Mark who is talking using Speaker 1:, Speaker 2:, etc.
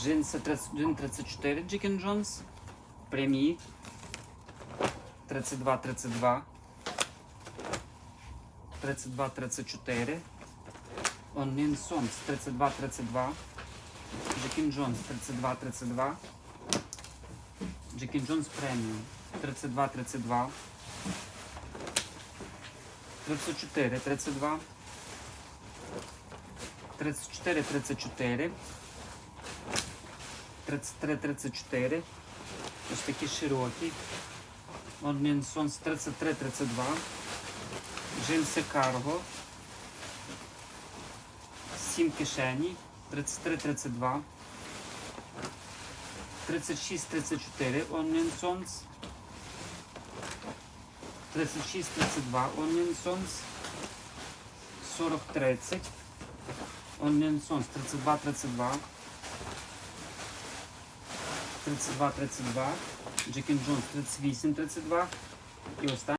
Speaker 1: Джинси 31-34 Джекін Джонс. Прямі. 32-32. 32-34. Онлін Сомс 32-32. Джекін Джонс 32-32. Джекін Джонс преміум 32-32. 34, 32. 33-34. Ось такий широкий. Одмінсонс 33-32. Джинси Карго. 7 кишені. 33-32. 36-34 Onionsons. 36-32 Onionsons. 40-30. Onionsons 32-32. 32-32, Джекін Джонс 38-32 і останній.